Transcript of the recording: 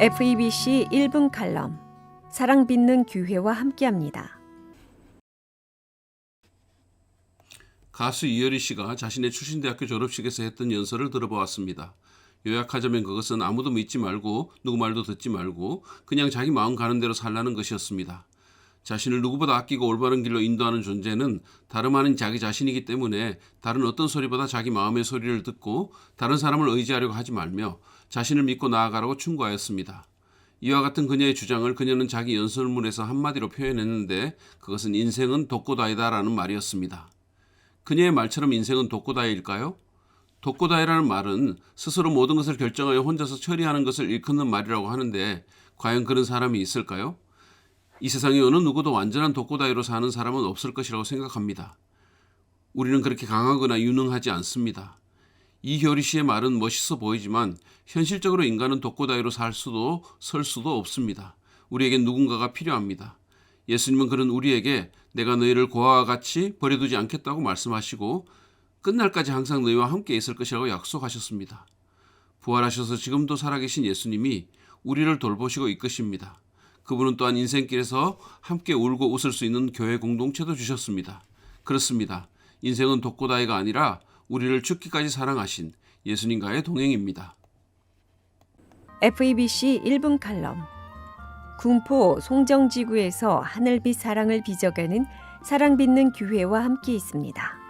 FEBC 1분 칼럼 사랑 빛는 교회와 함께합니다. 가수 이효리 씨가 자신의 출신대학교 졸업식에서 했던 연설을 들어보았습니다. 요약하자면 그것은 아무도 믿지 말고 누구 말도 듣지 말고 그냥 자기 마음 가는 대로 살라는 것이었습니다. 자신을 누구보다 아끼고 올바른 길로 인도하는 존재는 다름 아닌 자기 자신이기 때문에 다른 어떤 소리보다 자기 마음의 소리를 듣고 다른 사람을 의지하려고 하지 말며 자신을 믿고 나아가라고 충고하였습니다. 이와 같은 그녀의 주장을 그녀는 자기 연설문에서 한마디로 표현했는데 그것은 인생은 독고다이다라는 말이었습니다. 그녀의 말처럼 인생은 독고다이일까요? 독고다이라는 말은 스스로 모든 것을 결정하여 혼자서 처리하는 것을 일컫는 말이라고 하는데 과연 그런 사람이 있을까요? 이 세상에 어느 누구도 완전한 독고다이로 사는 사람은 없을 것이라고 생각합니다. 우리는 그렇게 강하거나 유능하지 않습니다. 이효리 씨의 말은 멋있어 보이지만 현실적으로 인간은 독고다이로 살 수도 설 수도 없습니다. 우리에겐 누군가가 필요합니다. 예수님은 그런 우리에게 내가 너희를 고아와 같이 버려두지 않겠다고 말씀하시고 끝날까지 항상 너희와 함께 있을 것이라고 약속하셨습니다. 부활하셔서 지금도 살아계신 예수님이 우리를 돌보시고 이끄십니다. 그분은 또한 인생길에서 함께 울고 웃을 수 있는 교회 공동체도 주셨습니다. 그렇습니다. 인생은 독고다이가 아니라 우리를 죽기까지 사랑하신 예수님과의 동행입니다. FEBC 1분 칼럼 군포 송정지구에서 하늘빛 사랑을 빚어가는 사랑 빛는 교회와 함께 있습니다.